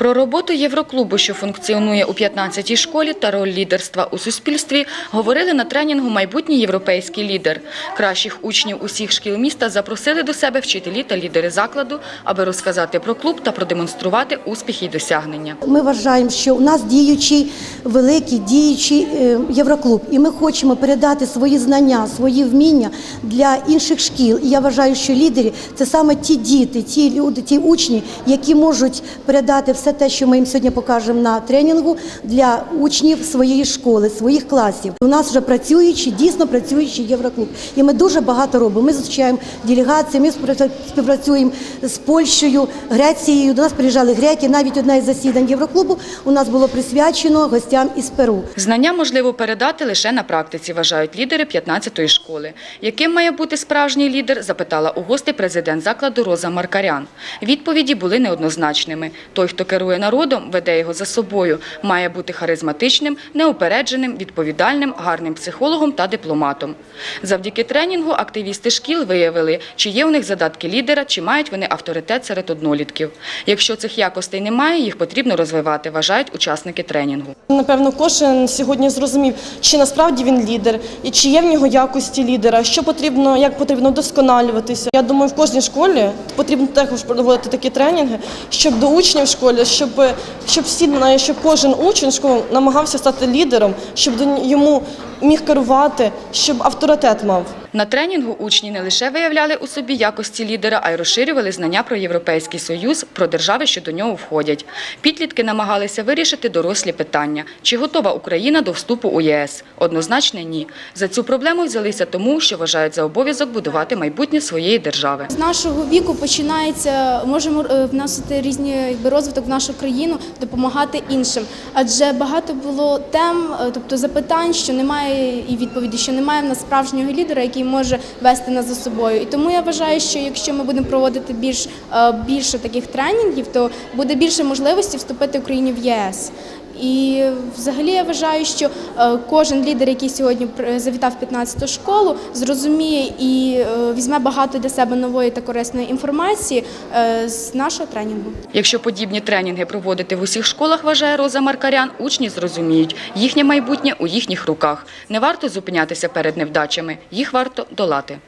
Про роботу Євроклубу, що функціонує у 15-й школі, та роль лідерства у суспільстві говорили на тренінгу майбутній європейський лідер. Кращих учнів усіх шкіл міста запросили до себе вчителі та лідери закладу, аби розказати про клуб та продемонструвати успіхи й досягнення. Ми вважаємо, що у нас діючий великий діючий е, євроклуб, і ми хочемо передати свої знання, свої вміння для інших шкіл. І я вважаю, що лідери це саме ті діти, ті люди, ті учні, які можуть передати все те, що ми їм сьогодні покажемо на тренінгу для учнів своєї школи, своїх класів. У нас вже працюючий, дійсно працюючий євроклуб. І ми дуже багато робимо. Ми зустрічаємо делегації, ми співпрацюємо з Польщею, Грецією. До нас приїжджали греки. Навіть одне із засідань Євроклубу у нас було присвячено гостям із Перу. Знання можливо передати лише на практиці, вважають лідери 15-ї школи. Яким має бути справжній лідер, запитала у гостей президент закладу Роза Маркарян. Відповіді були неоднозначними. Той, хто керує народом, веде його за собою, має бути харизматичним, неупередженим, відповідальним, гарним психологом та дипломатом. Завдяки тренінгу активісти шкіл виявили, чи є у них задатки лідера, чи мають вони авторитет серед однолітків. Якщо цих якостей немає, їх потрібно розвивати, вважають учасники тренінгу. Напевно, кожен сьогодні зрозумів, чи насправді він лідер, і чи є в нього якості лідера, що потрібно, як потрібно вдосконалюватися. Я думаю, в кожній школі потрібно також проводити такі тренінги, щоб до учнів в школі, щоб, щоб всі щоб кожен учень школи намагався стати лідером, щоб до йому міг керувати, щоб авторитет мав. На тренінгу учні не лише виявляли у собі якості лідера, а й розширювали знання про Європейський Союз, про держави, що до нього входять. Підлітки намагалися вирішити дорослі питання. Чи готова Україна до вступу у ЄС? Однозначно ні. За цю проблему взялися тому, що вважають за обов'язок будувати майбутнє своєї держави. З нашого віку починається, можемо е, вносити різні якби, розвиток в нашу країну, допомагати іншим. Адже багато було тем, е, тобто запитань, що немає і відповіді, що немає в нас справжнього лідера, який може вести нас за собою. І тому я вважаю, що якщо ми будемо проводити більш е, більше таких тренінгів, то буде більше можливості вступити Україні в ЄС. І взагалі я вважаю, що е, кожен лідер, який сьогодні завітав в 15-ту школу, зрозуміє і е, візьме багато для себе нової та корисної інформації е, з нашого тренінгу. Якщо подібні тренінги проводити в усіх школах, вважає Роза Маркарян, учні зрозуміють, їхнє майбутнє у їхніх руках. Не варто зупинятися перед невдачами, їх варто долати.